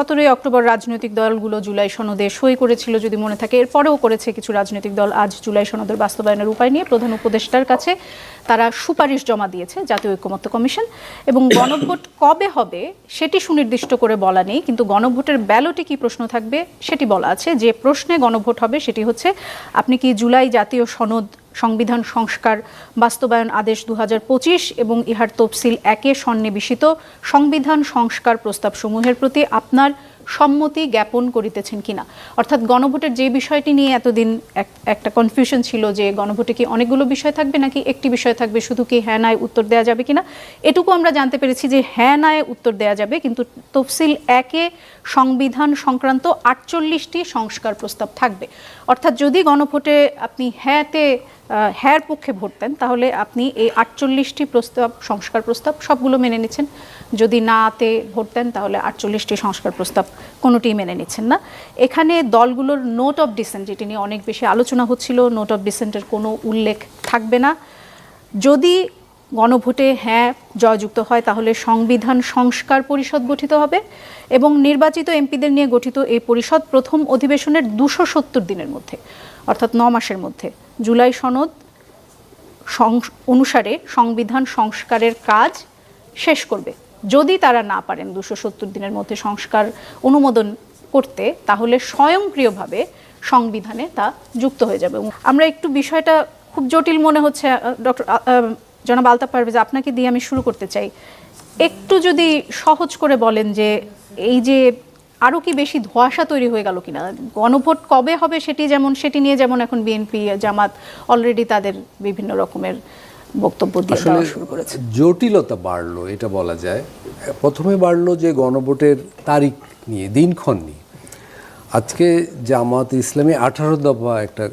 সতেরোই অক্টোবর রাজনৈতিক দলগুলো জুলাই সনদে সই করেছিল যদি মনে থাকে। এরপরেও করেছে কিছু রাজনৈতিক দল। আজ জুলাই সনদের বাস্তবায়নের উপায় নিয়ে প্রধান উপদেষ্টার কাছে তারা সুপারিশ জমা দিয়েছে জাতীয় ঐক্যমত্য কমিশন এবং গণভোট কবে হবে সেটি সুনির্দিষ্ট করে বলা নেই, কিন্তু গণভোটের ব্যালটে কি প্রশ্ন থাকবে সেটি বলা আছে। যে প্রশ্নে গণভোট হবে সেটি হচ্ছে, আপনি কি জুলাই জাতীয় সনদ সংবিধান সংস্কার বাস্তবায়ন আদেশ দু হাজার পঁচিশ এবং ইহার তফসিল একে সন্নিবেশিত সংবিধান সংস্কার প্রস্তাব সমূহের প্রতি আপনার সম্মতি জ্ঞাপন করিতেছেন কিনা। অর্থাৎ গণভোটের যে বিষয়টি নিয়ে এতদিন এক- একটা কনফিউশন ছিল যে গণভোটে কি অনেকগুলো বিষয় থাকবে নাকি একটি বিষয় থাকবে, শুধু কি হ্যাঁ নায় উত্তর দেওয়া যাবে কিনা, এটুকু আমরা জানতে পেরেছি যে হ্যাঁ নায় উত্তর দেওয়া যাবে, কিন্তু তফসিল একে সংবিধান সংক্রান্ত আটচল্লিশটি সংস্কার প্রস্তাব থাকবে। অর্থাৎ যদি গণভোটে আপনি হ্যাঁতে হ্যাঁর পক্ষে ভোট দেন, তাহলে আপনি এই আটচল্লিশটি প্রস্তাব, সংস্কার প্রস্তাব সবগুলো মেনে নিচ্ছেন। যদি নাতে ভোট দেন, তাহলে আটচল্লিশটি সংস্কার প্রস্তাব কোনোটিই মেনে নিচ্ছেন না। এখানে দলগুলোর নোট অফ ডিসেন্ট, যেটি নিয়ে অনেক বেশি আলোচনা হচ্ছিল, নোট অফ ডিসেন্টের কোনো উল্লেখ থাকবে না। যদি গণভোটে হ্যাঁ জয়যুক্ত হয়, তাহলে সংবিধান সংস্কার পরিষদ গঠিত হবে এবং নির্বাচিত এমপিদের নিয়ে গঠিত এই পরিষদ প্রথম অধিবেশনের দুশো সত্তর দিনের মধ্যে। অর্থাৎ ন মাসের মধ্যে। জুলাই সনদ অনুসারে সংবিধান সংস্কারের কাজ শেষ করবে। যদি তারা না পারেন দুশো সত্তর দিনের মধ্যে সংস্কার অনুমোদন করতে, তাহলে স্বয়ংক্রিয়ভাবে সংবিধানে তা যুক্ত হয়ে যাবে। আমরা একটু বিষয়টা খুব জটিল মনে হচ্ছে ডক্টর জনাব আলতাফ পারভেজ, আপনাকে দিয়ে আমি শুরু করতে চাই। একটু যদি সহজ করে বলেন যে এই যে আরও কি বেশি ধোঁয়াশা তৈরি হয়ে গেল কিনা? গণভোট কবে হবে সেটি যেমন সেটি নিয়ে যেমন এখন বিএনপি জামাত অলরেডি তাদের বিভিন্ন রকমের বক্তব্য দিয়ে দেওয়া শুরু করেছে। জটিলতা বাড়লো এটা বলা যায়। প্রথমে বাড়লো যে গণভোটের তারিখ নিয়ে দিনক্ষণ নিয়ে। আজকে জামাত ইসলামী আঠারো দফা একটা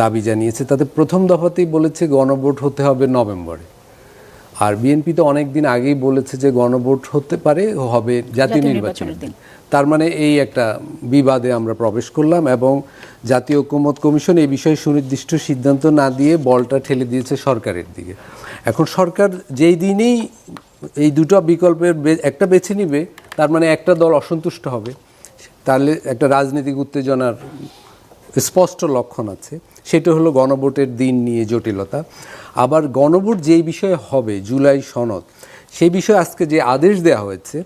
দাবি জানিয়েছে তাতে প্রথম দফাতেই বলেছে গণভোট হতে হবে নভেম্বরে। আর বিএনপি তো অনেক দিন আগেই বলেছে যে গণভোট হতে পারে হবে জাতীয় নির্বাচনের দিন। তার মানে এই একটা বিবাদে আমরা প্রবেশ করলাম এবং জাতীয় ঐক্যমত কমিশন এই বিষয়ে সুনির্দিষ্ট সিদ্ধান্ত না দিয়ে বলটা ঠেলে দিয়েছে সরকারের দিকে। এখন সরকার যেই দিনেই এই দুটো বিকল্পের একটা বেছে নিবে, তার মানে একটা দল অসন্তুষ্ট হবে, তাহলে একটা রাজনৈতিক উত্তেজনার স্পষ্ট লক্ষণ আছে। সেটা হলো গণভোটের দিন নিয়ে জটিলতা। আবার গণভোট যেই বিষয়ে হবে, জুলাই সনদ সেই বিষয়ে আজকে যে আদেশ দেওয়া হয়েছে,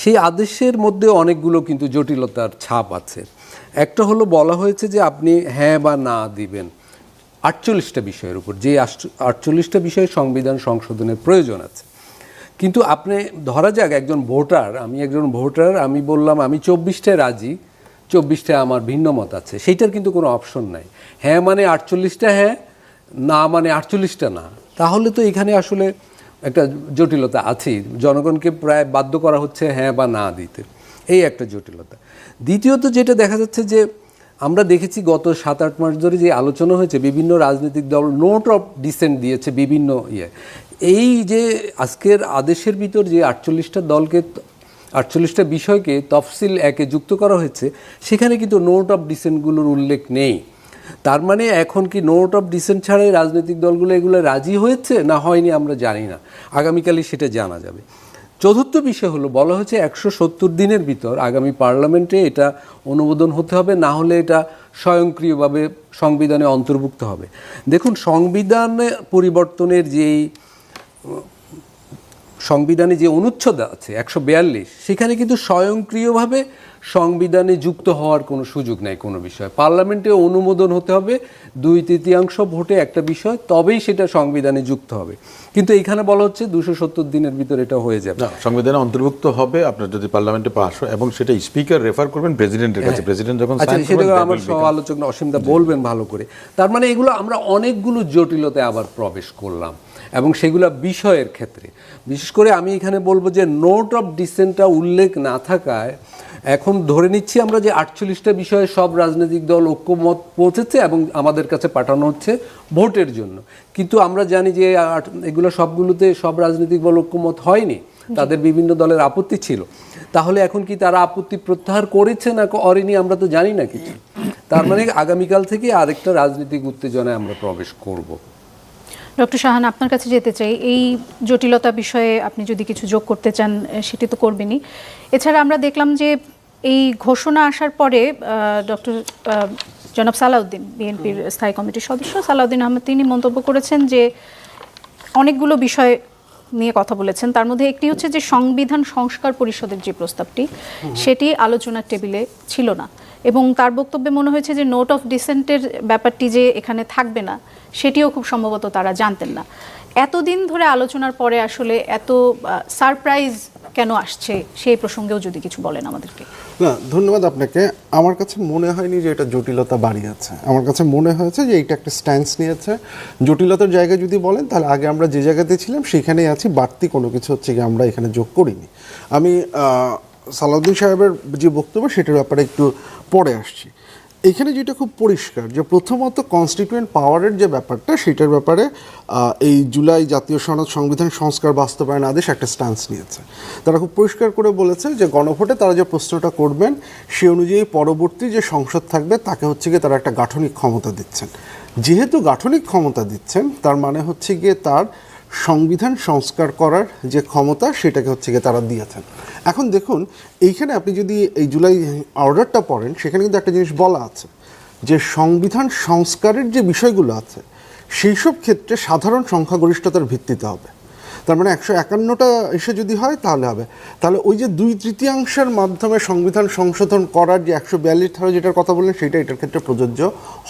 সেই আদেশের মধ্যে অনেকগুলো কিন্তু জটিলতার ছাপ আছে। একটা হলো বলা হয়েছে যে আপনি হ্যাঁ বা না দিবেন। আটচল্লিশটা বিষয়ের উপর, যে আটচল্লিশটা বিষয়ে সংবিধান সংশোধনের প্রয়োজন আছে। কিন্তু আপনি, ধরা যাক একজন ভোটার, আমি একজন ভোটার, আমি বললাম আমি চব্বিশটায় রাজি, চব্বিশটায় আমার ভিন্ন মত আছে, সেইটার কিন্তু কোনো অপশন নাই। হ্যাঁ মানে আটচল্লিশটা হ্যাঁ না মানে আটচল্লিশটা না। তাহলে তো এখানে আসলে একটা জটিলতা আছেই। জনগণকে প্রায় বাধ্য করা হচ্ছে হ্যাঁ বা না দিতে। এই একটা জটিলতা। দ্বিতীয়ত যেটা দেখা যাচ্ছে যে আমরা দেখেছি গত সাত আট মাস ধরে যে আলোচনা হয়েছে, বিভিন্ন রাজনৈতিক দল নোট অফ ডিসেন্ট দিয়েছে বিভিন্ন ইয়ে। এই যে আজকের আদেশের ভিতর যে আটচল্লিশটা দলকে, আটচল্লিশটা বিষয়কে তফসিল একে যুক্ত করা হয়েছে, সেখানে কিন্তু নোট অফ ডিসেন্টগুলোর উল্লেখ নেই। তার মানে এখন কি নোট অফ ডিসেন্ট ছাড়াই রাজনৈতিক দলগুলো এগুলো রাজি হয়েছে না হয়নি আমরা জানি না? আগামীকালই সেটা জানা যাবে। চতুর্থ বিষয় হলো, বলা হয়েছে একশো সত্তর দিনের ভিতর আগামী পার্লামেন্টে এটা অনুমোদন হতে হবে, না হলে এটা স্বয়ংক্রিয়ভাবে সংবিধানে অন্তর্ভুক্ত হবে। দেখুন, সংবিধানে পরিবর্তনের যেই, সংবিধানে যে অনুচ্ছেদ আছে, একশো বিয়াল্লিশ, সেখানে কিন্তু স্বয়ংক্রিয়ভাবে সংবিধানে যুক্ত হওয়ার কোনো সুযোগ নেই কোনো বিষয়। পার্লামেন্টে অনুমোদন হতে হবে দুই তৃতীয়াংশ ভোটে একটা বিষয় তবেই সেটা সংবিধানে যুক্ত হবে। কিন্তু এখানে বলা হচ্ছে দুশো সত্তর দিনের ভিতর এটা হয়ে যাবে। সংবিধানে অন্তর্ভুক্ত হবে আপনার যদি পার্লামেন্টে পাস হয় এবং সেটা স্পিকার রেফার করবেন প্রেসিডেন্টের কাছে। প্রেসিডেন্ট যখন আচ্ছা সেটা আমার সহ আলোচক অসীমদা বলবেন ভালো করে। তার মানে এগুলো আমরা অনেকগুলো জটিলতায় আবার প্রবেশ করলাম এবং সেগুলো বিষয়ের ক্ষেত্রে। বিশেষ করে আমি এখানে বলব যে নোট অফ ডিসেন্টটা উল্লেখ না থাকায় এখন ধরে নিচ্ছি আমরা যে আটচল্লিশটা বিষয়ে সব রাজনৈতিক দল ঐক্যমত পৌঁছেছে এবং আমাদের কাছে পাঠানো হচ্ছে ভোটের জন্য। কিন্তু আমরা জানি যে এগুলো সবগুলোতে সব রাজনৈতিক দল ঐক্যমত হয়নি তাদের বিভিন্ন দলের আপত্তি ছিল। তাহলে এখন কি তারা আপত্তি প্রত্যাহার করেছে না করেনি আমরা তো জানি না কিছু। তার মানে আগামীকাল থেকে আরেকটা রাজনৈতিক উত্তেজনায় আমরা প্রবেশ করব। ডক্টর শাহান আপনার কাছে যেতে চাই এই জটিলতা বিষয়ে আপনি যদি কিছু যোগ করতে চান সেটি তো করবেনই। এছাড়া আমরা দেখলাম যে এই ঘোষণা আসার পরে ডক্টর জনাব সালাউদ্দিন বিএনপির স্থায়ী কমিটির সদস্য সালাউদ্দিন আহমেদ তিনি মন্তব্য করেছেন যে অনেকগুলো বিষয় নিয়ে কথা বলেছেন। তার মধ্যে একটি হচ্ছে যে সংবিধান সংস্কার পরিষদের যে প্রস্তাবটি সেটি আলোচনার টেবিলে ছিল না। এবং তার বক্তব্যে মনে হয়েছে যে নোট অফ ডিসেন্টের ব্যাপারটি যে এখানে থাকবে না সেটিও খুব সম্ভবত তারা জানতেন না। এতদিন ধরে আলোচনার পরে আসলে এত সারপ্রাইজ কেন আসছে সেই প্রসঙ্গেও যদি কিছু বলেন আমাদেরকে। না, ধন্যবাদ আপনাকে। আমার কাছে মনে হয়নি যে এটা জটিলতা বাড়িয়েছে। আমার কাছে মনে হয়েছে যে এইটা একটা স্ট্যান্স নিয়েছে। জটিলতার জায়গায় যদি বলেন, তাহলে আগে আমরা যে জায়গাতে ছিলাম, সেখানেই আছি। বাড়তি কোনো কিছু হচ্ছে কি আমরা এখানে যোগ করিনি। আমি সালাউদ্দিন সাহেবের যে বক্তব্য, সেটার ব্যাপারে একটু পরে আসছি। এখানে যেটা খুব পরিষ্কার যে প্রথমত কনস্টিটিউয়েন্ট পাওয়ারের যে ব্যাপারটা, সেটার ব্যাপারে এই জুলাই জাতীয় সনদ সংবিধান সংস্কার বাস্তবায়ন আদেশ একটা স্ট্যান্স নিয়েছে। তারা খুব পরিষ্কার করে বলেছে যে গণভোটে তারা যে প্রশ্নটা করবেন, সে অনুযায়ী পরবর্তী যে সংসদ থাকবে, তাকে হচ্ছে গিয়ে তারা একটা গাঠনিক ক্ষমতা দিচ্ছেন। যেহেতু গাঠনিক ক্ষমতা দিচ্ছেন, তার মানে হচ্ছে গিয়ে তার সংবিধান সংস্কার করার যে ক্ষমতা, সেটাকে হচ্ছে গিয়ে তারা দিয়েছেন। এখন দেখুন, এইখানে আপনি যদি এই জুলাই অর্ডারটা পড়েন, সেখানে কিন্তু একটা জিনিস বলা আছে, যে সংবিধান সংস্কারের যে বিষয়গুলো আছে সেই সব ক্ষেত্রে সাধারণ সংখ্যাগরিষ্ঠতার ভিত্তিতে হবে। তার মানে একশো একান্নটা এসে যদি হয়, তাহলে হবে। তাহলে ওই যে দুই তৃতীয়াংশের মাধ্যমে সংবিধান সংশোধন করার যে একশো বিয়াল্লিশ ধারা যেটার কথা বললেন, সেটা এটার ক্ষেত্রে প্রযোজ্য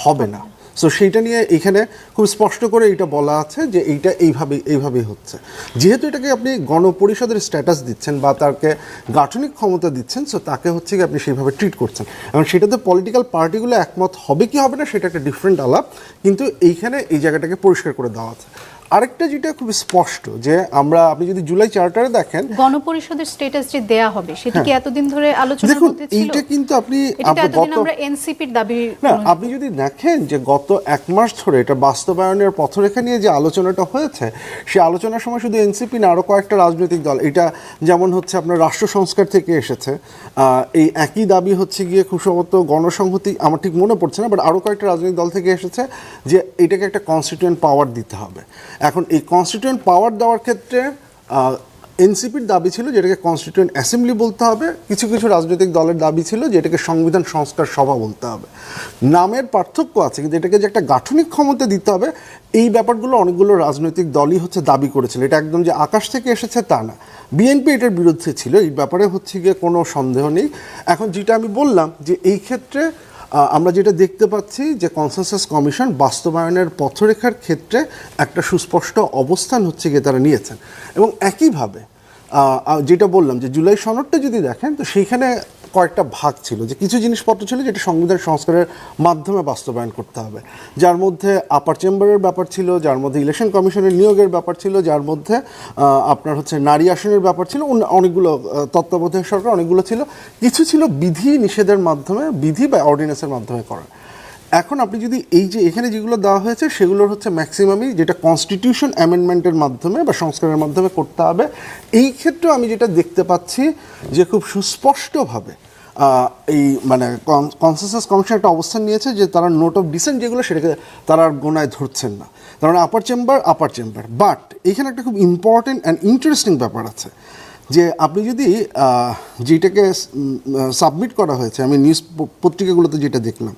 হবে না। সো সেইটা নিয়ে এখানে খুব স্পষ্ট করে এটা বলা আছে যে এইটা এইভাবে, এইভাবেই হচ্ছে। যেহেতু এটাকে আপনি গণপরিষদের স্ট্যাটাস দিচ্ছেন বা তাকে গাঠনিক ক্ষমতা দিচ্ছেন সো তাকে হচ্ছে কি আপনি সেইভাবে ট্রিট করছেন। এবং সেটা তো পলিটিক্যাল পার্টিগুলো একমত হবে কি হবে না, সেটা একটা ডিফারেন্ট আলাপ। কিন্তু এইখানে এই জায়গাটাকে পরিষ্কার করে দেওয়া আছে। আরেকটা যেটা খুব স্পষ্ট যে আমরা আপনি যদি জুলাই চার্টারে দেখেন গণপরিষদের স্ট্যাটাস যে দেয়া হবে সেটি কি এতদিন ধরে আলোচনার দেখুন, মধ্যে ছিল? এইটা কিন্তু আপনি- এটা এতদিন আমরা এনসিপির দাবি না আপনি যদি দেখেন যে গত এক মাস ধরে এটা বাস্তবায়নের পথরেখা নিয়ে যে আলোচনাটা হয়েছে সেই আলোচনার সময় শুধু এনসিপি না আরও কয়েকটা রাজনৈতিক দল এটা যেমন হচ্ছে আপনার রাষ্ট্র সংস্কার থেকে এসেছে এই একই দাবি হচ্ছে গিয়ে খুব সম্ভবত গণসংহতি আমার ঠিক মনে পড়ছে না বাট আরও কয়েকটা রাজনৈতিক দল থেকে এসেছে যে এটাকে একটা কনস্টিটিউয়েন্ট পাওয়ার দিতে হবে। এখন এই কনস্টিটিউয়েন্ট পাওয়ার দেওয়ার ক্ষেত্রে এনসিপির দাবি ছিল যেটাকে কনস্টিটিউয়েন্ট অ্যাসেম্বলি বলতে হবে, কিছু কিছু রাজনৈতিক দলের দাবি ছিল যেটাকে সংবিধান সংস্কার সভা বলতে হবে। নামের পার্থক্য আছে, কিন্তু এটাকে যে একটা গাঠনিক ক্ষমতা দিতে হবে, এই ব্যাপারগুলো অনেকগুলো রাজনৈতিক দলই হচ্ছে দাবি করেছিল। এটা একদম যে আকাশ থেকে এসেছে তা না। বিএনপি এটার বিরুদ্ধে ছিল, এই ব্যাপারে হচ্ছে গিয়ে কোনো সন্দেহ নেই। এখন যেটা আমি বললাম যে এই ক্ষেত্রে আমরা যেটা দেখতে পাচ্ছি যে কনসেনসাস কমিশন বাস্তবায়নের পথরেখার ক্ষেত্রে একটা সুস্পষ্ট অবস্থান হচ্ছে গিয়ে তারা নিয়েছেন। এবং একইভাবে যেটা বললাম যে জুলাই সনদটা যদি দেখেন, তো সেইখানে কয়েকটা ভাগ ছিল, যে কিছু জিনিসপত্র ছিল যেটা সংবিধান সংস্কারের মাধ্যমে বাস্তবায়ন করতে হবে। যার মধ্যে আপার চেম্বারের ব্যাপার ছিল, যার মধ্যে ইলেকশন কমিশনের নিয়োগের ব্যাপার ছিল, যার মধ্যে আপনার হচ্ছে নারী আসনের ব্যাপার ছিল অনেকগুলো তত্ত্বাবধায়ক সরকার অনেকগুলো ছিল। কিছু ছিল বিধি নিষেধের মাধ্যমে, বিধি বা অর্ডিন্যান্সের মাধ্যমে করা। এখন আপনি যদি এই যে এখানে যেগুলো দেওয়া হয়েছে, সেগুলোর হচ্ছে ম্যাক্সিমামই যেটা কনস্টিটিউশন অ্যামেন্ডমেন্টের মাধ্যমে বা সংস্কারের মাধ্যমে করতে হবে। এই ক্ষেত্রে আমি যেটা দেখতে পাচ্ছি যে খুব সুস্পষ্টভাবে এই মানে কনসেনসাস কমিশন একটা অবস্থান নিয়েছে যে তারা নোট অফ ডিসেন্ট যেগুলো সেটাকে তারা আর গোনায় ধরছেন না। কারণ upper chamber upper chamber but এখানে একটা খুব ইম্পর্টেন্ট অ্যান্ড ইন্টারেস্টিং ব্যাপার আছে যে আপনি যদি যেটাকে সাবমিট করা হয়েছে, আমি নিউজ পত্রিকাগুলোতে যেটা দেখলাম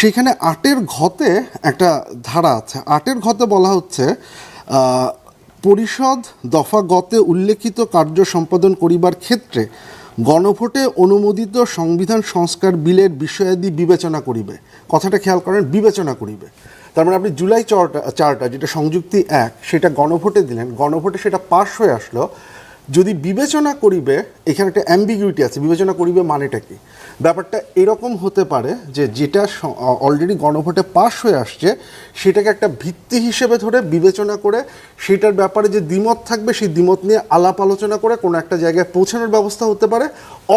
সেখানে আটের ঘতে একটা ধারা আছে। আটের ঘতে বলা হচ্ছে পরিষদ দফা গতে উল্লেখিত কার্য সম্পাদন করিবার ক্ষেত্রে গণভোটে অনুমোদিত সংবিধান সংস্কার বিলের বিষয়াদি বিবেচনা করিবে। কথাটা খেয়াল করেন, বিবেচনা করিবে। তার মানে আপনি জুলাই চারটা, যেটা সংযুক্তি এক, সেটা গণভোটে দিলেন, গণভোটে সেটা পাশ হয়ে আসলো যদি বিবেচনা করিবে, এখানে একটা অ্যাম্বিগুইটি আছে, বিবেচনা করিবে মানেটা কি? ব্যাপারটা এরকম হতে পারে যে যেটা অলরেডি গণভোটে পাশ হয়ে আসছে, সেটাকে একটা ভিত্তি হিসেবে ধরে বিবেচনা করে, সেটার ব্যাপারে যে দ্বিমত থাকবে, সেই দ্বিমত নিয়ে আলাপ আলোচনা করে কোনো একটা জায়গায় পৌঁছানোর ব্যবস্থা হতে পারে,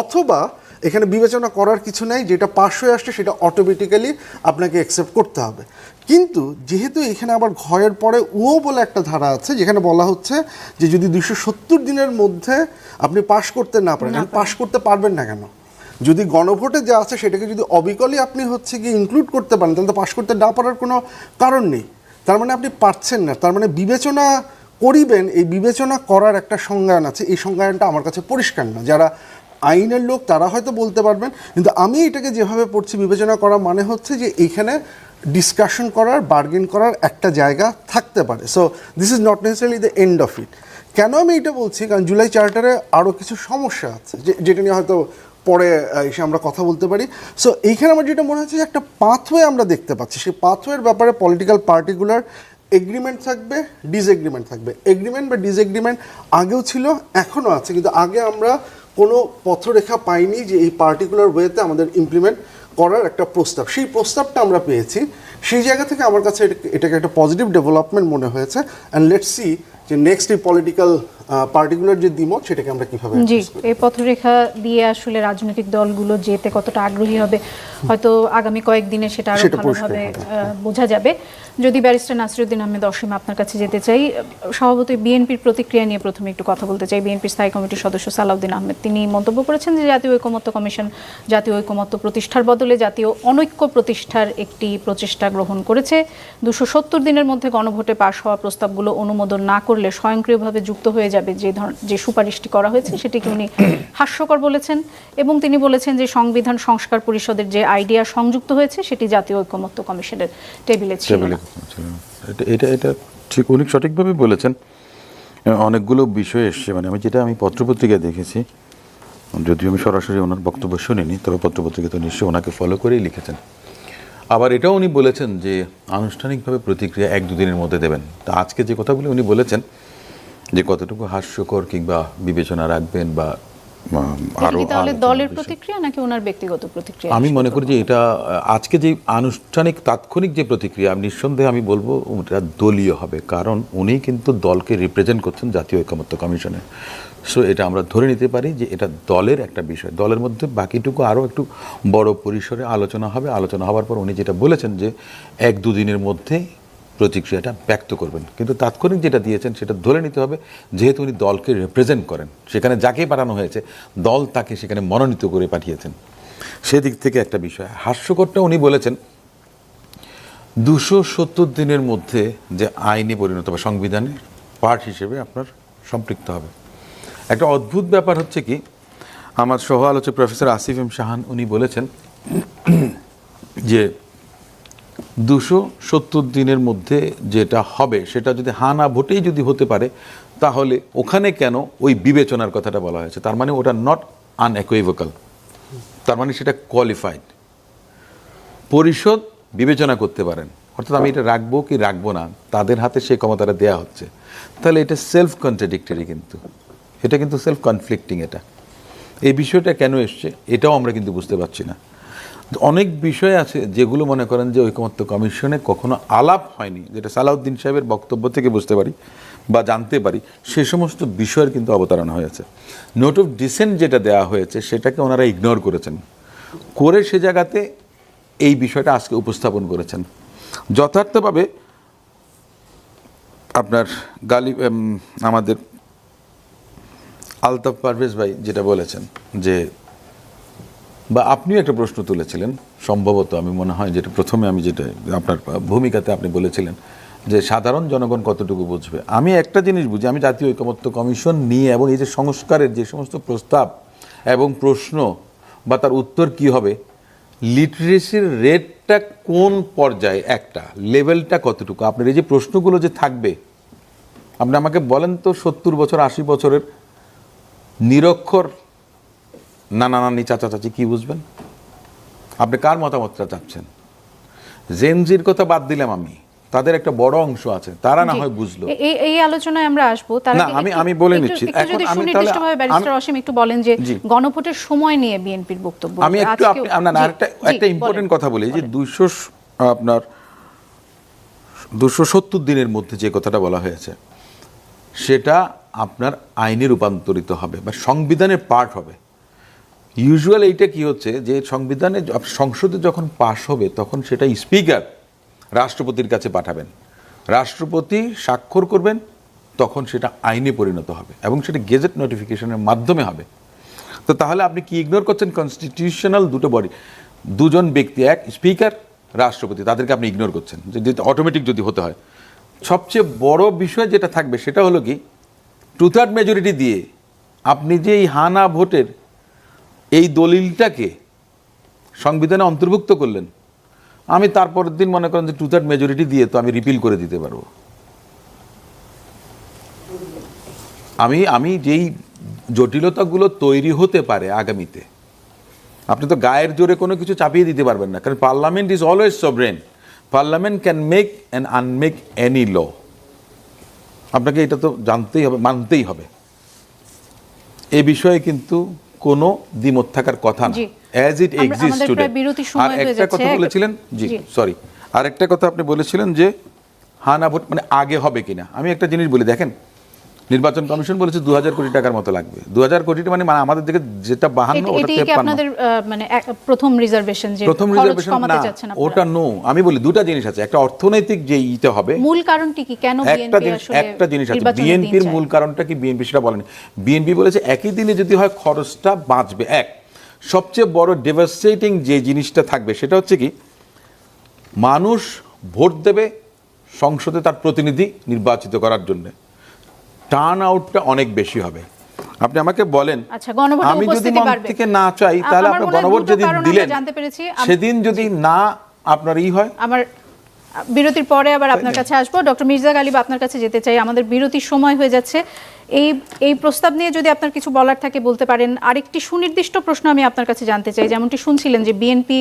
অথবা এখানে বিবেচনা করার কিছু নেই, যেটা পাশ হয়ে আসছে, সেটা অটোমেটিক্যালি আপনাকে অ্যাকসেপ্ট করতে হবে। কিন্তু যেহেতু এখানে আবার ঘয়ের পরে ও বলে একটা ধারা আছে যেখানে বলা হচ্ছে যে যদি দুশো সত্তর দিনের মধ্যে আপনি পাশ করতে না পারেন পাশ করতে পারবেন না কেন? যদি গণভোটে যা আছে সেটাকে যদি অবিকলই আপনি হচ্ছে গিয়ে ইনক্লুড করতে পারেন তাহলে তো পাশ করতে না পারার কোনো কারণ নেই। তার মানে আপনি পারছেন না। তার মানে বিবেচনা করিবেন এই বিবেচনা করার একটা সংজ্ঞান আছে। এই সংজ্ঞানটা আমার কাছে পরিষ্কার না। যারা আইনের লোক তারা হয়তো বলতে পারবেন কিন্তু আমি এটাকে যেভাবে পড়ছি বিবেচনা করা মানে হচ্ছে যে এইখানে ডিসকাশন করার বার্গেন করার একটা জায়গা থাকতে পারে। So this is not necessary the end of it কেন আমি এটা বলছি? কারণ জুলাই চার্টারে আরও কিছু সমস্যা আছে যেটা নিয়ে হয়তো পরে এসে আমরা কথা বলতে পারি। সো এইখানে আমার যেটা মনে হচ্ছে যে একটা পাথওয়ে আমরা দেখতে পাচ্ছি। সেই পাথওয়ের ব্যাপারে পলিটিক্যাল পার্টিকুলার এগ্রিমেন্ট থাকবে ডিসএগ্রিমেন্ট থাকবে। এগ্রিমেন্ট বা ডিসএগ্রিমেন্ট আগেও ছিল, এখনও আছে। কিন্তু আগে আমরা কোনো পথরেখা পাইনি যে এই পার্টিকুলার ওয়েতে আমাদের ইমপ্লিমেন্ট করার একটা প্রস্তাব। সেই প্রস্তাবটা আমরা পেয়েছি। সেই জায়গা থেকে আমার কাছে এটাকে একটা পজিটিভ ডেভেলপমেন্ট মনে হয়েছে। অ্যান্ড লেটস সি যে নেক্সট এই পলিটিক্যাল পার্টিকুলার যে দ্বিমত সেটাকে আমরা কীভাবে জি এই পথরেখা দিয়ে আসলে রাজনৈতিক দলগুলো যেতে কতটা আগ্রহী হবে হয়তো আগামী কয়েকদিনে সেটা আরও ভালোভাবে বোঝা যাবে। যদি ব্যারিস্টার নাসিরুদ্দিন আহমেদ অসীম আপনার কাছে যেতে চাই স্বভাবতই বিএনপির প্রতিক্রিয়া নিয়ে প্রথমে একটু কথা বলতে চাই। বিএনপির স্থায়ী কমিটির সদস্য সালাউদ্দিন আহমেদ তিনি মন্তব্য করেছেন যে জাতীয় ঐকমত্য কমিশন জাতীয় ঐকমত্য প্রতিষ্ঠার বদলে জাতীয় অনৈক্য প্রতিষ্ঠার একটি প্রচেষ্টা গ্রহণ করেছে। দুশো সত্তর দিনের মধ্যে গণভোটে পাশ হওয়া প্রস্তাবগুলো অনুমোদন না করলে স্বয়ংক্রিয়ভাবে যুক্ত হয়ে যাবে যে যে সুপারিশটি করা হয়েছে সেটিকে উনি হাস্যকর বলেছেন এবং তিনি বলেছেন যে সংবিধান সংস্কার পরিষদের যে আইডিয়া সংযুক্ত হয়েছে সেটি জাতীয় ঐকমত্য কমিশনের টেবিলে ছিল। এটা এটা ঠিক উনি সঠিকভাবে বলেছেন। অনেকগুলো বিষয় এসছে মানে আমি যেটা আমি পত্রপত্রিকায় দেখেছি। যদিও আমি সরাসরি ওনার বক্তব্য শুনিনি তবে পত্রপত্রিকা তো নিশ্চয়ই ওনাকে ফলো করেই লিখেছেন। আবার এটাও উনি বলেছেন যে আনুষ্ঠানিকভাবে প্রতিক্রিয়া এক দুদিনের মধ্যে দেবেন। তা আজকে যে কথাগুলি উনি বলেছেন, যে কতটুকু হাস্যকর কিংবা বিবেচনা রাখবেন বা আরও তাহলে দলের প্রতিক্রিয়া নাকি ওনার ব্যক্তিগত প্রতিক্রিয়া আমি মনে করি যে এটা আজকে যে আনুষ্ঠানিক তাৎক্ষণিক যে প্রতিক্রিয়া নিঃসন্দেহে আমি বলব ওটা দলীয় হবে কারণ উনি কিন্তু দলকে রিপ্রেজেন্ট করছেন জাতীয় ঐকমত্য কমিশনে। সো এটা আমরা ধরে নিতে পারি যে এটা দলের একটা বিষয়। দলের মধ্যে বাকিটুকু আরও একটু বড় পরিসরে আলোচনা হবে। আলোচনা হওয়ার পর উনি যেটা বলেছেন যে এক দুদিনের মধ্যে প্রতিক্রিয়াটা ব্যক্ত করবেন। কিন্তু তাৎক্ষণিক যেটা দিয়েছেন সেটা ধরে নিতে হবে, যেহেতু উনি দলকে রিপ্রেজেন্ট করেন। সেখানে যাকেই পাঠানো হয়েছে, দল তাকে সেখানে মনোনীত করে পাঠিয়েছেন। সেদিক থেকে একটা বিষয়, হাস্যকরটা উনি বলেছেন, দুশো সত্তর দিনের মধ্যে যে আইনে পরিণত বা সংবিধানের পার্ট হিসেবে আপনার সম্পৃক্ত হবে। একটা অদ্ভুত ব্যাপার হচ্ছে কি, আমার সহ আলোচক প্রফেসর আসিফ এম শাহান উনি বলেছেন যে দুশো সত্তর দিনের মধ্যে যেটা হবে, সেটা যদি হানা ভোটেই যদি হতে পারে, তাহলে ওখানে কেন ওই বিবেচনার কথাটা বলা হয়েছে? তার মানে ওটা নট আনএকুইভোকাল তার মানে সেটা কোয়ালিফাইড পরিষদ বিবেচনা করতে পারেন। অর্থাৎ আমি এটা রাখব কি রাখব না, তাদের হাতে সেই ক্ষমতাটা দেয়া হচ্ছে। তাহলে এটা সেলফ কন্ট্রাডিক্টরি কিন্তু। এটা কিন্তু সেলফ কনফ্লিক্টিং এটা। এই বিষয়টা কেন এসছে, এটাও আমরা কিন্তু বুঝতে পারছি না। অনেক বিষয় আছে যেগুলো মনে করেন যে ঐকমত্য কমিশনে কখনো আলাপ হয়নি, যেটা সালাউদ্দিন সাহেবের বক্তব্য থেকে বুঝতে পারি বা জানতে পারি, সে সমস্ত বিষয়ের কিন্তু অবতারণা হয়েছে নোট অফ ডিসেন্ট যেটা দেওয়া হয়েছে, সেটাকে ওনারা ইগনোর করেছেন। করে সে জায়গাতে এই বিষয়টা আজকে উপস্থাপন করেছেন। যথার্থভাবে আপনার গালি আমাদের আলতাফ পারভেজ ভাই যেটা বলেছেন যে বা আপনিও একটা প্রশ্ন তুলেছিলেন, সম্ভবত আমি মনে হয় যেটা প্রথমে আমি যেটা আপনার ভূমিকাতে আপনি বলেছিলেন, যে সাধারণ জনগণ কতটুকু বুঝবে। আমি একটা জিনিস বুঝি, আমি জাতীয় ঐকমত্য কমিশন নিয়ে এবং এই যে সংস্কারের যে সমস্ত প্রস্তাব এবং প্রশ্ন বা তার উত্তর কি হবে, লিটারেসির রেটটা কোন পর্যায়ে একটা, লেভেলটা কতটুকু? আপনার এই যে প্রশ্নগুলো যে থাকবে, আপনি আমাকে বলেন তো সত্তর বছর, আশি বছরের নিরক্ষর নানা নানি চাচা চাচি কি বুঝবেন? আপনি কার মতামতটা চাচ্ছেন? জেনজির কথা বাদ দিলাম আমি। তাদের একটা বড় অংশ আছে। তারা না হয় বুঝলো। এই এই আলোচনায় আমরা আসব। তার না, আমি- আমি বলে নিচ্ছি। এখন আমি তাহলে- ব্যারিস্টার অসীম একটু বলেন যে গণভোটের সময় নিয়ে বিএনপির বক্তব্য। আমি একটু আপনি জি, একটা বলেন, ইম্পর্টেন্ট কথা বলি যে বলেন। দুশো আপনার দুশো সত্তর দিনের মধ্যে যে কথাটা বলা হয়েছে সেটা আপনার আইনে রূপান্তরিত হবে বা সংবিধানের পার্ট হবে। ইউজুয়াল এইটা কি হচ্ছে যে সংবিধানে সংসদে যখন পাশ হবে, তখন সেটা স্পিকার রাষ্ট্রপতির কাছে পাঠাবেন। রাষ্ট্রপতি স্বাক্ষর করবেন, তখন সেটা আইনে পরিণত হবে এবং সেটা গেজেট নোটিফিকেশনের মাধ্যমে হবে। তো তাহলে আপনি কি ইগনোর করছেন? কনস্টিটিউশনাল দুটো বডি দুজন ব্যক্তি, এক স্পিকার, রাষ্ট্রপতি, তাদেরকে আপনি ইগনোর করছেন। যদি অটোমেটিক যদি হতে হয়। সবচেয়ে বড় বিষয় যেটা থাকবে সেটা হলো কি টু থার্ড মেজরিটি দিয়ে আপনি যে এই হানা ভোটের এই দলিলটাকে সংবিধানে অন্তর্ভুক্ত করলেন। আমি তারপরের দিন মনে করেন যে টু থার্ড মেজরিটি দিয়ে তো আমি রিপিল করে দিতে পারব। আমি আমি যেই জটিলতাগুলো তৈরি হতে পারে আগামীতে, আপনি তো গায়ের জোরে কোনো কিছু চাপিয়ে দিতে পারবেন না, কারণ parliament is always sovereign parliament can make and unmake any law আপনাকে এটা তো জানতেই হবে, মানতেই হবে। এ বিষয়ে কিন্তু কোনো দ্বিমত থাকার কথা না। অ্যাজ ইট এক্সিস্ট টুডে আর একটা কথা বলেছিলেন? জি জি। সরি আর একটা কথা আপনি বলেছিলেন যে হানা ভোট মানে আগে হবে কিনা। আমি একটা জিনিস বলি দেখেন নির্বাচন কমিশন বলেছে দু হাজার কোটি টাকার মতো লাগবে। দু হাজার কোটি মানে মানে আমাদের দিকে যেটা বাহান্ন ওটা কি তেপ্পান্ন আপনাদের মানে প্রথম রিজার্ভেশন যে প্রথম রিজার্ভেশন না ওটা নো আমি বলি দুটা জিনিস আছে। একটা অর্থনৈতিক যে ইতে হবে মূল কারণটি কি? কেন একটা একটা জিনিস আছে। বিএনপির মূল কারণটা কি বিএনপি সেটা বলেনি। বিএনপি বলেছে একই দিনে যদি হয় খরচটা বাঁচবে। এক সবচেয়ে বড় ডেভাস্টেটিং যে জিনিসটা থাকবে সেটা হচ্ছে কি মানুষ ভোট দেবে সংসদে তার প্রতিনিধি নির্বাচিত করার জন্য। টার্ন আউটটা অনেক বেশি হবে। আপনি আমাকে বলেন আচ্ছা, আমি যদি মন থেকে না চাই তাহলে আপনার আপনি গণভোট আমরা দিলেন। সেদিন যদি না আপনার ই হয় আমার বিরতির পরে আবার আপনার কাছে আসব। ডক্টর মির্জা গালিব আপনার কাছে যেতে চাই। আমাদের বিরতির সময় হয়ে যাচ্ছে। এই এই প্রস্তাব নিয়ে যদি আপনার কিছু বলার থাকে, বলতে পারেন। আরেকটি সুনির্দিষ্ট প্রশ্ন আমি আপনার কাছে জানতে চাই। যেমনটি শুনছিলেন যে বিএনপি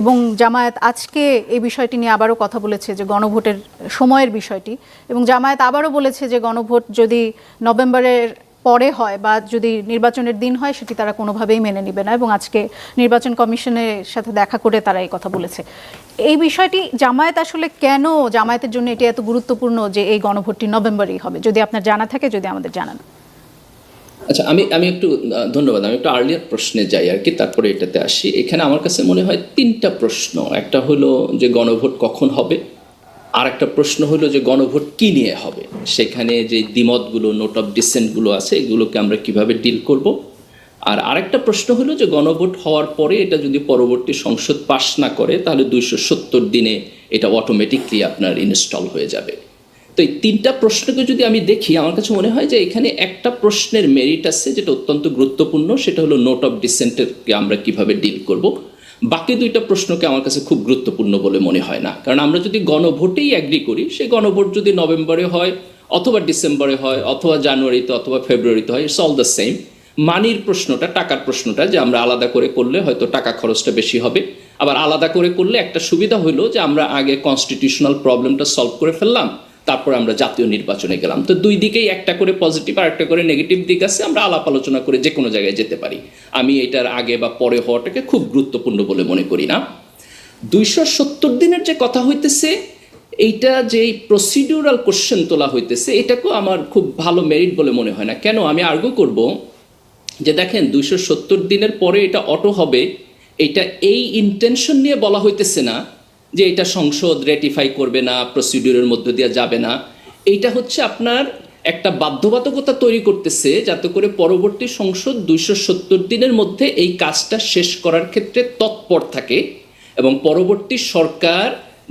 এবং জামায়াত আজকে এই বিষয়টি নিয়ে আবারও কথা বলেছে, যে গণভোটের সময়ের বিষয়টি। এবং জামায়াত আবারও বলেছে যে গণভোট যদি নভেম্বরের পরে হয় বা যদি নির্বাচনের দিন হয়, সেটি তারা কোনোভাবেই মেনে নেবে না এবং আজকে নির্বাচন কমিশনের সাথে দেখা করে তারা এই কথা বলেছে। এই বিষয়টি জামায়াত আসলে কেন, জামায়াতের জন্য এটি এত গুরুত্বপূর্ণ যে এই গণভোটটি নভেম্বরেই হবে? যদি আপনার জানা থাকে, যদি আমাদের জানান। আচ্ছা আমি আমি একটু ধন্যবাদ। আমি একটু আর্লিয়ার প্রশ্নে যাই আর কি, তারপরে এটাতে আসি। এখানে আমার কাছে মনে হয় তিনটা প্রশ্ন। একটা হলো যে গণভোট কখন হবে? আর একটা প্রশ্ন হলো যে গণভোট কি নিয়ে হবে? সেখানে যে দ্বিমতগুলো নোট অফ ডিসেন্টগুলো আছে, এগুলোকে আমরা কীভাবে ডিল করব? আর আরেকটা প্রশ্ন হলো যে গণভোট হওয়ার পরে এটা যদি পরবর্তী সংসদ পাশ না করে, তাহলে দুইশো সত্তর দিনে এটা অটোমেটিকলি আপনার ইনস্টল হয়ে যাবে। তো এই তিনটা প্রশ্নকে যদি আমি দেখি, আমার কাছে মনে হয় যে এখানে একটা প্রশ্নের মেরিট আছে যেটা অত্যন্ত গুরুত্বপূর্ণ, সেটা হলো নোট অফ ডিসেন্টেরকে আমরা কীভাবে ডিল করব? বাকি দুইটা প্রশ্নকে আমার কাছে খুব গুরুত্বপূর্ণ বলে মনে হয় না। কারণ আমরা যদি গণভোটেই অ্যাগ্রি করি সেই গণভোট যদি নভেম্বরে হয়, অথবা ডিসেম্বরে হয়, অথবা জানুয়ারিতে, অথবা ফেব্রুয়ারিতে হয় ইটস অল দ্য সেম মানির প্রশ্নটা, টাকার প্রশ্নটা, যে আমরা আলাদা করে করলে হয়তো টাকা খরচটা বেশি হবে। আবার আলাদা করে করলে একটা সুবিধা হলো যে আমরা আগে কনস্টিটিউশনাল প্রবলেমটা সলভ করে ফেললাম। তারপরে আমরা জাতীয় নির্বাচনে গেলাম। তো দুই দিকেই একটা করে পজিটিভ আর একটা করে নেগেটিভ দিক আছে, আমরা আলাপ আলোচনা করে যে কোনো জায়গায় যেতে পারি। আমি এটার আগে বা পরে হওয়াটাকে খুব গুরুত্বপূর্ণ বলে মনে করি না। দুইশো সত্তর দিনের যে কথা হইতেছে, এইটা যে প্রসিডিউরাল কোশ্চেন তোলা হইতেছে, এটাকেও আমার খুব ভালো মেরিট বলে মনে হয় না। কেন? আমি আর্গু করব যে দেখেন, দুইশো সত্তর দিনের পরে এটা অটো হবে, এটা এই ইন্টেনশন নিয়ে বলা হইতেছে না। যে এটা সংসদ রেটিফাই করবে না, প্রসিডিউরের মধ্য দিয়ে যাবে না। এইটা হচ্ছে আপনার একটা বাধ্যবাধকতা তৈরি করতেছে যাতে করে পরবর্তী সংসদ দুইশো সত্তর দিনের মধ্যে এই কাজটা শেষ করার ক্ষেত্রে তৎপর থাকে এবং পরবর্তী সরকার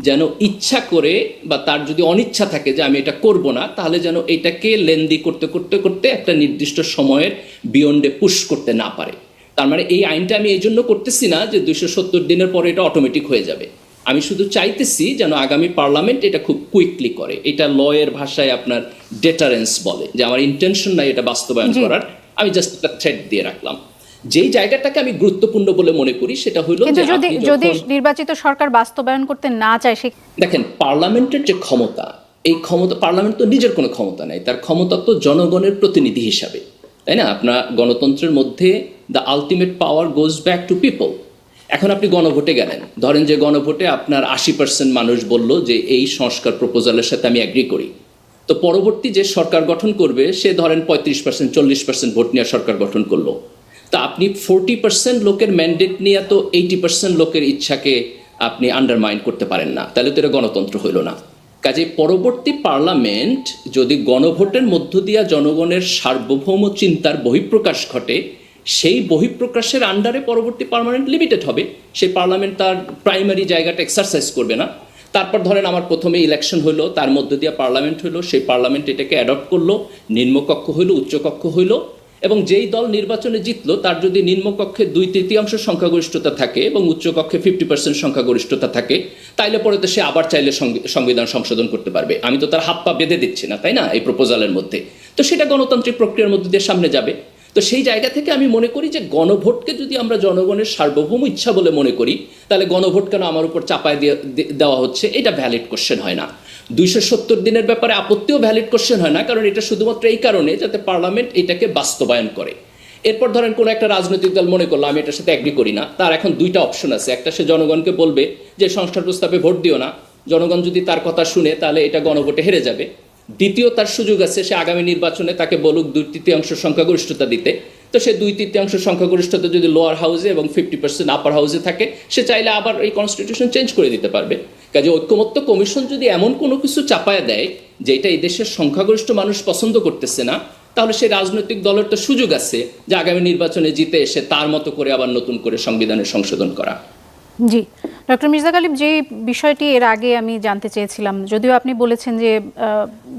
যেন ইচ্ছা করে বা তার যদি অনিচ্ছা থাকে যে আমি এটা করব না, তাহলে যেন এটাকে লেন্দি করতে করতে করতে একটা নির্দিষ্ট সময়ের বিয়ন্ডে পুশ করতে না পারে। তার মানে এই আইনটা আমি এই জন্য করতেছি না যে দুইশো সত্তর দিনের পরে এটা অটোমেটিক হয়ে যাবে। আমি শুধু চাইতেছি যেন আগামী পার্লামেন্ট এটা খুব কুইকলি করে। এটা লয়ের ভাষায় আপনার ডেটারেন্স বলে যে আমার ইন্টেনশন নাই এটা বাস্তবায়ন করার। আমি জাস্ট একটা থ্রেড দিয়ে রাখলাম। যেই জায়গাটাকে আমি গুরুত্বপূর্ণ বলে মনে করি সেটা হলো কিন্তু যদি যদি নির্বাচিত সরকার বাস্তবায়ন করতে না চায় সে দেখেন পার্লামেন্টের যে ক্ষমতা এই ক্ষমতা পার্লামেন্ট তো নিজের কোনো ক্ষমতা নাই তার ক্ষমতা তো জনগণের প্রতিনিধি হিসাবে। তাই না? আপনার গণতন্ত্রের মধ্যে the ultimate power goes back to people এখন আপনি গণভোটে গেলেন। ধরেন যে গণভোটে আপনার আশি পার্সেন্ট মানুষ বলল যে এই সংস্কার প্রপোজালের সাথে আমি অ্যাগ্রি করি। তো পরবর্তী যে সরকার গঠন করবে, সে ধরেন পঁয়ত্রিশ পার্সেন্ট চল্লিশ পার্সেন্ট ভোট নিয়ে সরকার গঠন করল। তা আপনি ফোরটি পার্সেন্ট লোকের ম্যান্ডেট নিয়ে তো এইটি পার্সেন্ট লোকের ইচ্ছাকে আপনি আন্ডারমাইন করতে পারেন না। তাহলে তো এটা গণতন্ত্র হইল না। কাজে পরবর্তী পার্লামেন্ট যদি গণভোটের মধ্য দিয়া জনগণের সার্বভৌম চিন্তার বহিঃপ্রকাশ ঘটে সেই বহিঃপ্রকাশের আন্ডারে পরবর্তী পার্লামেন্ট লিমিটেড হবে। সেই পার্লামেন্ট তার প্রাইমারি জায়গাটা এক্সারসাইজ করবে না। তারপর ধরেন আমার প্রথমে ইলেকশন হলো, তার মধ্য দিয়ে পার্লামেন্ট হলো, সেই পার্লামেন্ট এটাকে অ্যাডপ্ট করল, নিম্নকক্ষ হইল, উচ্চকক্ষ হইল এবং যেই দল নির্বাচনে জিতলো, তার যদি নিম্নকক্ষে দুই তৃতীয়াংশ সংখ্যাগরিষ্ঠতা থাকে এবং উচ্চকক্ষে ফিফটি পার্সেন্ট সংখ্যাগরিষ্ঠতা থাকে, তাইলে পরে তো সে আবার চাইলে সংবিধান সংশোধন করতে পারবে। আমি তো তার হাপ্পা বেঁধে দিচ্ছি না, তাই না? এই প্রপোজালের মধ্যে। তো সেটা গণতান্ত্রিক প্রক্রিয়ার মধ্যে দিয়ে সামনে যাবে। তো সেই জায়গা থেকে আমি মনে করি যে গণভোটকে যদি আমরা জনগণের সার্বভৌম ইচ্ছা বলে মনে করি, তাহলে গণভোট কেন আমার উপর চাপায় দিয়ে দেওয়া হচ্ছে? এটা ভ্যালিড কোশ্চেন হয় না। দুইশো সত্তর দিনের ব্যাপারে আপত্তিও ভ্যালিড কোশ্চেন হয় না, কারণ এটা শুধুমাত্র এই কারণে যাতে পার্লামেন্ট এটাকে বাস্তবায়ন করে। এরপর ধরেন কোনো একটা রাজনৈতিক দল মনে করল, আমি এটার সাথে অ্যাগ্রি করি না, তার এখন দুইটা অপশন আছে। একটা সে জনগণকে বলবে যে সংস্কার প্রস্তাবে ভোট দিও না। জনগণ যদি তার কথা শুনে, তাহলে এটা গণভোটে হেরে যাবে। দ্বিতীয় তার সুযোগ আছে, সে আগামী নির্বাচনে তাকে বলুক দুই তৃতীয়াংশ সংখ্যাগরিষ্ঠতা দিতে। তো সে দুই তৃতীয়াংশ সংখ্যাগরিষ্ঠতা যদি লোয়ার হাউসে এবং ফিফটি পার্সেন্ট আপার হাউসে থাকে, সে চাইলে আবার এই কনস্টিটিউশন চেঞ্জ করে দিতে পারবে। কাজে ঐক্যমত্য কমিশন যদি এমন কোনো কিছু চাপায় দেয় যেটা এই দেশের সংখ্যাগরিষ্ঠ মানুষ পছন্দ করতেছে না, তাহলে সেই রাজনৈতিক দলের তো সুযোগ আছে যে আগামী নির্বাচনে জিতে এসে তার মতো করে আবার নতুন করে সংবিধানের সংশোধন করা। জি। ডক্টর মির্জা গালিব যে বিষয়টি এর আগে আমি জানতে চেয়েছিলাম যদিও আপনি বলেছেন যে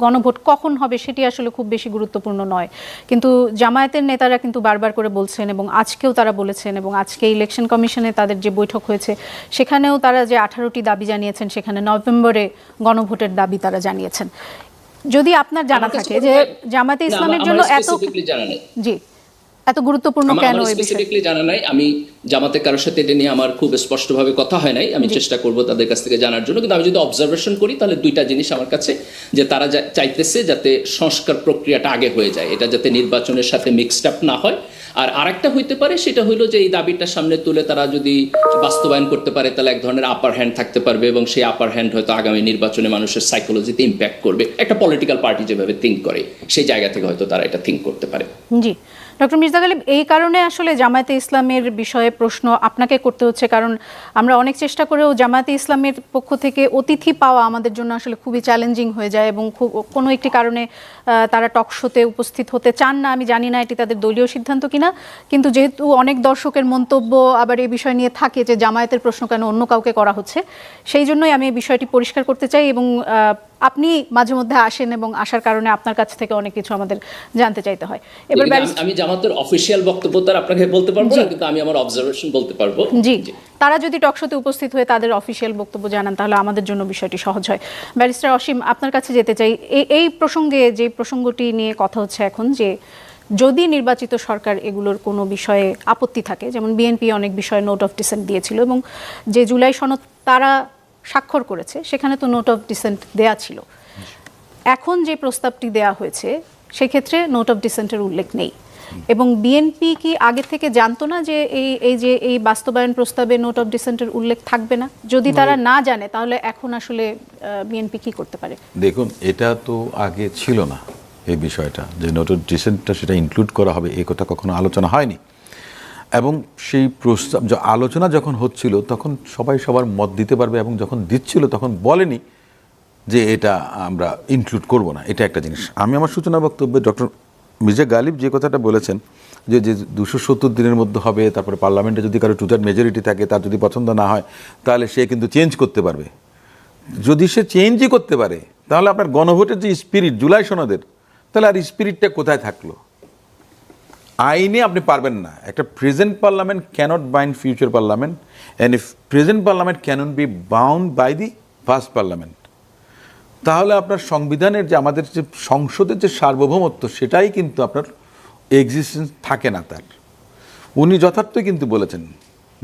গণভোট কখন হবে সেটি আসলে খুব বেশি গুরুত্বপূর্ণ নয়। কিন্তু জামায়াতের নেতারা কিন্তু বারবার করে বলছেন এবং আজকেও তারা বলেছেন এবং আজকে ইলেকশন কমিশনে তাদের যে বৈঠক হয়েছে সেখানেও তারা যে আঠারোটি দাবি জানিয়েছেন সেখানে নভেম্বরে গণভোটের দাবি তারা জানিয়েছেন। যদি আপনার জানা থাকে যে জামাতে ইসলামের জন্য এত জি। এত গুরুত্বপূর্ণ কেন এই বিষয়? স্পেসিফিকলি জানা নাই। আমি জামাতে কারোর সাথে এটা নিয়ে আমার খুব স্পষ্টভাবে কথা হয় নাই। আমি চেষ্টা করব তাদের কাছ থেকে জানার জন্য। কিন্তু আমি যদি অবজারভেশন করি তাহলে দুইটা জিনিস আমার কাছে যে তারা চাইতেছে যাতে সংস্কার প্রক্রিয়াটা আগে হয়ে যায়। এটা যাতে নির্বাচনের সাথে মিক্সড আপ না হয়। আর আরেকটা হইতে পারে সেটা হইল যে এই দাবিটা সামনে তুলে তারা যদি বাস্তবায়ন করতে পারে তাহলে এক ধরনের আপার হ্যান্ড থাকতে পারবে এবং সেই আপার হ্যান্ড হয়তো আগামী নির্বাচনে মানুষের সাইকোলজিতে ইম্প্যাক্ট করবে। একটা পলিটিক্যাল পার্টি যেভাবে থিঙ্ক করে সেই জায়গা থেকে হয়তো তারা এটা থিঙ্ক করতে পারে। জি। ডক্টর মির্জা গালিব, এই কারণে আসলে জামায়াতে ইসলামের বিষয়ে প্রশ্ন আপনাকে করতে হচ্ছে, কারণ আমরা অনেক চেষ্টা করেও জামায়াতে ইসলামের পক্ষ থেকে অতিথি পাওয়া আমাদের জন্য আসলে খুবই চ্যালেঞ্জিং হয়ে যায় এবং খুব, কোনো একটি কারণে তারা টক শোতে উপস্থিত হতে চান না। আমি জানি না এটি তাদের দলীয় সিদ্ধান্ত কিনা, কিন্তু যেহেতু অনেক দর্শকের মন্তব্য আবার এই বিষয় নিয়ে থাকে যে জামায়াতের প্রশ্ন কেন অন্য কাউকে করা হচ্ছে, সেই জন্যই আমি এই বিষয়টি পরিষ্কার করতে চাই এবং আপনি মাঝে মধ্যে আসেন এবং আসার কারণে আপনার কাছ থেকে অনেক কিছু আমাদের জানতে চাইতে হয়। এবার আমি- জামাতের অফিসিয়াল বক্তব্য তার আপনাকে বলতে পারব না কিন্তু আমি আমার অবজারভেশন বলতে পারব। জি। তারা যদি টকশোতে উপস্থিত হয়ে তাদের অফিসিয়াল বক্তব্য জানান তাহলে আমাদের জন্য বিষয়টি সহজ হয়। ব্যারিস্টার অসীম আপনার কাছে যেতে চাই। এই এই প্রসঙ্গে যে প্রসঙ্গটি নিয়ে কথা হচ্ছে এখন যে যদি নির্বাচিত সরকার এগুলোর কোনো বিষয়ে আপত্তি থাকে যেমন বিএনপি অনেক বিষয়ে নোট অফ ডিসেন্ট দিয়েছিল এবং যে জুলাই সনদ তারা স্বাক্ষর করেছে সেখানে তো নোট অফ ডিসেন্ট দেয়া ছিল। এখন যে প্রস্তাবটি দেয়া হয়েছে সেক্ষেত্রে নোট অফ ডিসেন্টের উল্লেখ নেই। এবং বিএনপি কি আগে থেকে জানতো না যে এই এই যে এই বাস্তবায়ন প্রস্তাবে নোট অফ ডিসেন্টের উল্লেখ থাকবে না? যদি তারা না জানে তাহলে এখন আসলে বিএনপি কি করতে পারে? দেখুন এটা তো আগে ছিল না এই বিষয়টা। যে নোটের ডিসেন্টটা সেটা ইনক্লুড করা হবে এই কথা কখনো আলোচনা হয়নি। এবং সেই প্রস্তাব আলোচনা যখন হচ্ছিল, তখন সবাই সবার মত দিতে পারবে এবং যখন দিচ্ছিল, তখন বলেনি যে এটা আমরা ইনক্লুড করব না, এটা একটা জিনিস। আমি আমার সূচনা বক্তব্যে ডক্টর মির্জা গালিব যে কথাটা বলেছেন, যে যে দুশো সত্তর দিনের মধ্যে হবে, তারপরে পার্লামেন্টে যদি কারও টু মেজরিটি থাকে, তার যদি পছন্দ না হয়, তাহলে সে কিন্তু চেঞ্জ করতে পারবে। যদি সে চেঞ্জই করতে পারে, তাহলে আপনার গণভোটের যে স্পিরিট জুলাই সনদের, তাহলে আর স্পিরিটটা কোথায় থাকল? আইনে আপনি পারবেন না। একটা present parliament cannot bind future parliament and if present parliament cannot be bound by the first parliament, তাহলে আপনার সংবিধানের যে আমাদের যে সংসদের যে সার্বভৌমত্ব, সেটাই কিন্তু আপনার এক্সিস্টেন্স থাকে না তার। উনি যথার্থই কিন্তু বলেছেন,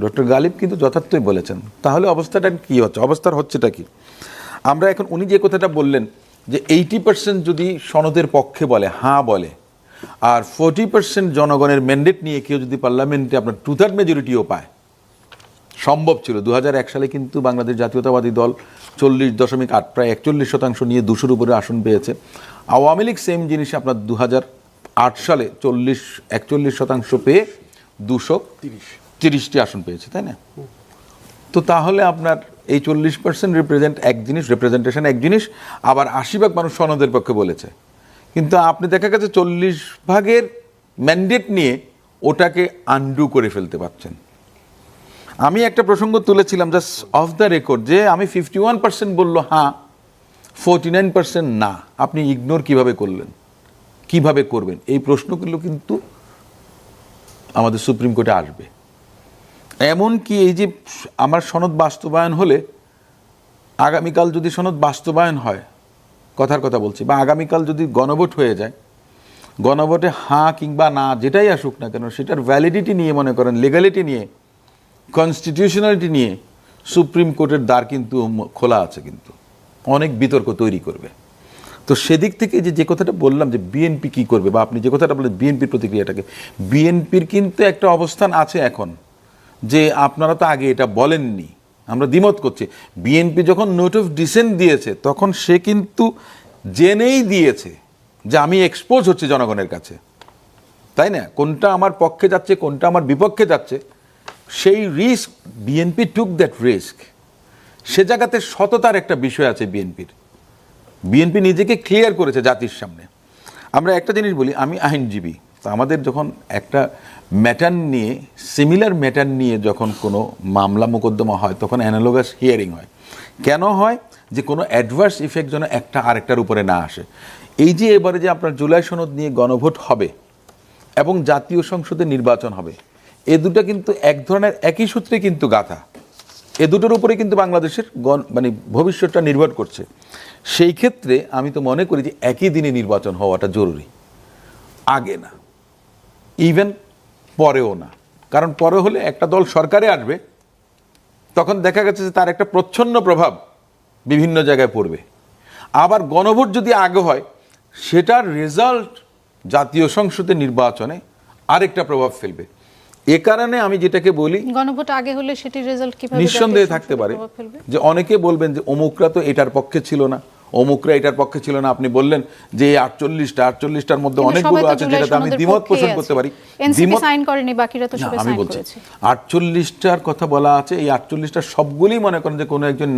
ডক্টর গালিব কিন্তু যথার্থই বলেছেন। তাহলে অবস্থাটা কি হচ্ছে? অবস্থার হচ্ছেটা কি? আমরা এখন উনি যে কথাটা বললেন, যে এইটি পার্সেন্ট যদি সনদের পক্ষে বলে, হাঁ বলে আর ফোর্টি পার্সেন্ট জনগণের ম্যান্ডেট নিয়ে কেউ যদি পার্লামেন্টে আপনার টু থার্ড মেজরিটিও পায়, সম্ভব ছিল। দু সালে কিন্তু বাংলাদেশ জাতীয়তাবাদী দল চল্লিশ দশমিক আট, প্রায় একচল্লিশ শতাংশ নিয়ে দুশোর উপরে আসন পেয়েছে। আওয়ামী লীগ সেম জিনিস আপনার দু সালে চল্লিশ, একচল্লিশ শতাংশ পেয়ে দুশো তিরিশ তিরিশটি আসন পেয়েছে, তাই না? তো তাহলে আপনার এই চল্লিশ পার্সেন্ট রিপ্রেজেন্ট এক জিনিস রিপ্রেজেন্টেশন এক জিনিস, আবার আশি ভাগ মানুষ সনদের পক্ষে বলেছে। কিন্তু আপনি দেখা গেছে চল্লিশ ভাগের ম্যান্ডেট নিয়ে ওটাকে আন্ডু করে ফেলতে পারছেন। আমি একটা প্রসঙ্গ তুলেছিলাম জাস্ট অফ দ্য রেকর্ড যে আমি ফিফটি ওয়ান পার্সেন্ট বলল হ্যাঁ ফোরটি নাইন পার্সেন্ট না। আপনি ইগনোর কীভাবে করলেন? কীভাবে করবেন? এই প্রশ্নগুলো কিন্তু আমাদের সুপ্রিম কোর্টে আসবে। এমনকি এই যে আমার সনদ বাস্তবায়ন হলে আগামীকাল যদি সনদ বাস্তবায়ন হয় কথার কথা বলছি, বা আগামীকাল যদি গণভোট হয়ে যায়, গণভোটে হাঁ কিংবা না যেটাই আসুক না কেন, সেটার ভ্যালিডিটি নিয়ে মনে করেন লিগ্যালিটি নিয়ে কনস্টিটিউশনালিটি নিয়ে সুপ্রিম কোর্টের দ্বার কিন্তু খোলা আছে কিন্তু। অনেক বিতর্ক তৈরি করবে। তো সেদিক থেকে যে যে কথাটা বললাম যে বিএনপি কি করবে, বা আপনি যে কথাটা বললেন বিএনপির প্রতিক্রিয়াটাকে বিএনপির কিন্তু একটা অবস্থান আছে এখন, যে আপনারা তো আগে এটা বলেননি। আমরা দ্বিমত করছি। বিএনপি যখন নোট অফ ডিসেন্ট দিয়েছে, তখন সে কিন্তু জেনেই দিয়েছে যে আমি এক্সপোজ হচ্ছে জনগণের কাছে। তাই না? কোনটা আমার পক্ষে যাচ্ছে, কোনটা আমার বিপক্ষে যাচ্ছে, সেই risk BNP took that risk সে জায়গাতে সততার একটা বিষয় আছে বিএনপির বিএনপি নিজেকে ক্লিয়ার করেছে জাতির সামনে। আমরা একটা জিনিস বলি, আমি আইনজীবী। তো আমাদের যখন একটা ম্যাটার নিয়ে সিমিলার ম্যাটার নিয়ে যখন কোনো মামলা মোকদ্দমা হয়, তখন অ্যানালোগাস হিয়ারিং হয়। কেন হয়? যে কোনো অ্যাডভার্স ইফেক্ট যেন একটা আরেকটার উপরে না আসে। এই যে এবারে যে আপনার জুলাই সনদ নিয়ে গণভোট হবে এবং জাতীয় সংসদে নির্বাচন হবে, এ দুটো কিন্তু এক ধরনের, একই সূত্রে কিন্তু গাথা। এ দুটোর উপরে কিন্তু বাংলাদেশের গণ মানে ভবিষ্যৎটা নির্ভর করছে। সেই ক্ষেত্রে আমি তো মনে করি যে একই দিনে নির্বাচন হওয়াটা জরুরি। আগে না। ইভেন পরেও না। কারণ পরে হলে একটা দল সরকারে আসবে তখন দেখা গেছে যে তার একটা প্রচ্ছন্ন প্রভাব বিভিন্ন জায়গায় পড়বে। আবার গণভোট যদি আগে হয় সেটার রেজাল্ট জাতীয় সংসদে নির্বাচনে আরেকটা প্রভাব ফেলবে। এ কারণে আমি যেটাকে বলি গণভোট আগে হলে সেটির রেজাল্ট কীভাবে নিঃসন্দেহে থাকতে পারে যে অনেকে বলবেন যে অমুকরা তো এটার পক্ষে ছিল না। অমুকরা এটার পক্ষে ছিল না। আপনি বললেন যে এই আটচল্লিশটা আটচল্লিশটার মধ্যে অনেকগুলো আছে যেটাতে আমি দ্বিমত পোষণ করতে পারি। আমি বলছি আটচল্লিশটার কথা বলা আছে এই আটচল্লিশটা সবগুলি মনে করেন যে কোনো একজন